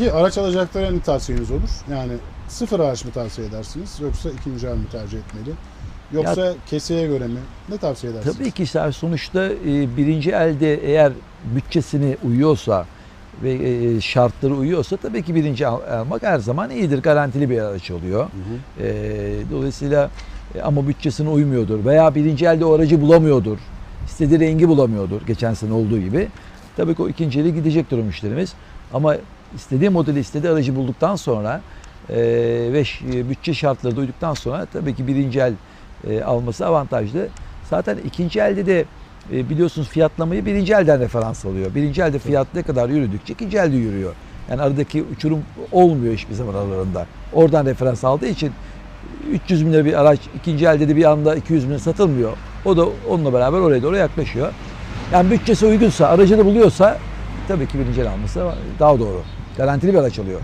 Peki araç alacaklara ne tavsiyeniz olur? Yani sıfır araç mı tavsiye edersiniz yoksa ikinci el mi tercih etmeli? Yoksa keseye göre mi? Ne tavsiye edersiniz? Tabii ki işte sonuçta e, birinci elde eğer bütçesini uyuyorsa ve e, şartları uyuyorsa tabii ki birinci al- almak her zaman iyidir. Garantili bir araç oluyor. Hı hı. E, dolayısıyla e, ama bütçesine uymuyordur veya birinci elde o aracı bulamıyordur. istediği rengi bulamıyordur geçen sene olduğu gibi. Tabii ki o ikinci ele gidecektir o müşterimiz. Ama istediği modeli istediği aracı bulduktan sonra e, ve e, bütçe şartları da uyduktan sonra tabii ki birinci el e, alması avantajlı. Zaten ikinci elde de e, biliyorsunuz fiyatlamayı birinci elden referans alıyor. Birinci elde fiyat ne kadar yürüdükçe ikinci elde yürüyor. Yani aradaki uçurum olmuyor hiçbir zaman aralarında. Oradan referans aldığı için 300 bin lira bir araç ikinci elde de bir anda 200 bin satılmıyor. O da onunla beraber oraya doğru yaklaşıyor. Yani bütçesi uygunsa, aracını buluyorsa tabii ki birinci el alması daha doğru. Garantili bir araç alıyor.